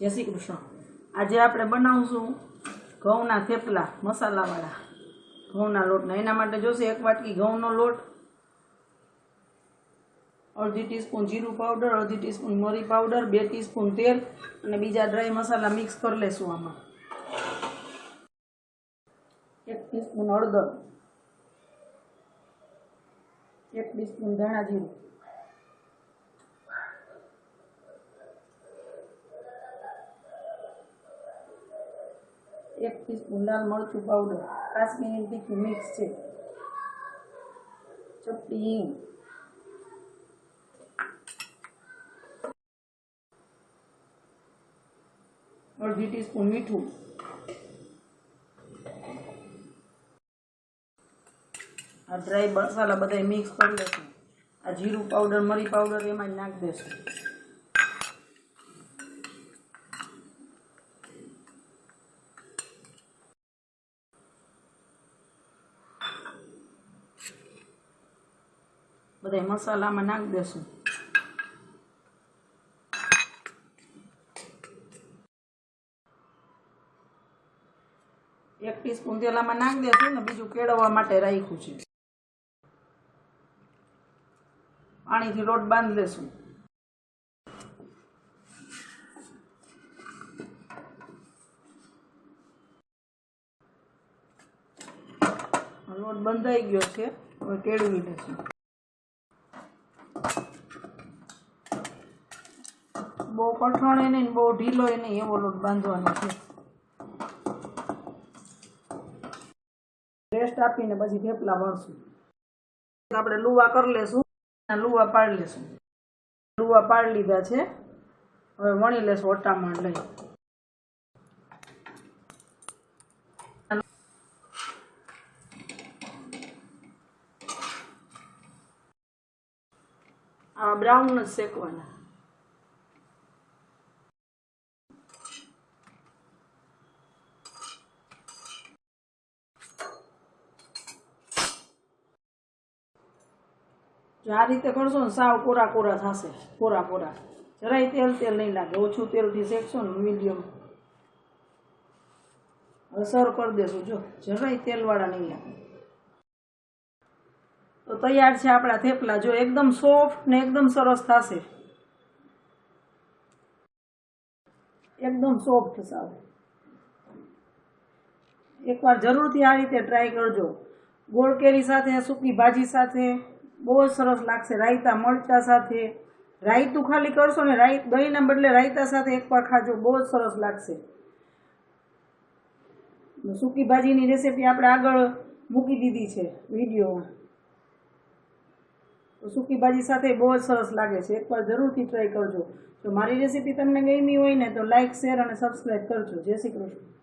જય શ્રી કૃષ્ણ. આજે આપણે બનાવશું ઘઉંના થેપલા, મસાલાવાળા. ઘઉંના લોટના એના માટે જોશે એક વાટકી ઘઉંનો લોટ, અડધી ટીસ્પૂન જીરું પાવડર, અડધી ટીસ્પૂન મરી પાવડર, બે ટીસ્પૂન તેલ અને બીજા ડ્રાય મસાલા મિક્સ કરી લેશું આમાં. એક ટીસ્પૂન હળદર, એક ટીસ્પૂન ધાણા જીરું. એક પીસ લાલ મરચું પાવડર કાશ્મીરી તીખું મિક્સ છે. ચપટી હિંગ અડધી ટીસ્પૂન મીઠું. આ ડ્રાય મસાલા બધા મિક્સ કરી લેશું. આ જીરું પાવડર મરી પાવડર એમાં નાખી દેશું. બધા મસાલામાં નાખી દેશું એક ટીસ્પૂન તેલામાં નાખી દેશું ને બીજું કેળવવા માટે રાખ્યું છે પાણીથી લોટ બાંધી લેશું લોટ બંધાઈ ગયો છે હવે કેળવી લેશું બહુ કઠણ એને બહુ ઢીલો એ નહીં એવો લોટ બાંધવાનો છે. રેસ્ટ આપીને પછી થેપલા વળશું. આપણે લુવા કરી લેશું. લુવા પાડી લેશું. લુવા પાડી લીધા છે. હવે વણી લેશું ઓટામણ લઈ. આ બ્રાઉન જ શેકવાના. જો આ રીતે કરશો ને સાવ કોરા કોરા થશે, કોરા કોરા. જરાય તેલ તેલ નહીં લાગે, ઓછું તેલથી શેકશો ને મીડિયમ. હવે સર્વ કરી દેશું, જો જરાય તેલવાળા નહીં લાગે. તો તૈયાર છે આપણા થેપલા, જો એકદમ સોફ્ટ ને એકદમ સરસ થશે. એકદમ સોફ્ટ સાવ. એકવાર જરૂરથી આ રીતે ટ્રાય કરજો. ગોળ કેરી સાથે, સૂકી ભાજી સાથે બહુ જ સરસ લાગશે. રાયતા મરચા સાથે. રાયતું ખાલી કરશો ને રાઈ દહીંના બદલે રાયતા સાથે એકવાર ખાજો. બહુ જ સરસ લાગશે. સૂકી ભાજીની રેસીપી આપણે આગળ મૂકી દીધી છે વિડીયોમાં. તો સૂકી ભાજી સાથે બહુ જ સરસ લાગે છે. એકવાર જરૂરથી ટ્રાય કરજો. જો મારી રેસીપી તમને ગમી હોય ને, તો લાઇક શેર અને સબસ્ક્રાઈબ કરજો. જય શ્રી કૃષ્ણ.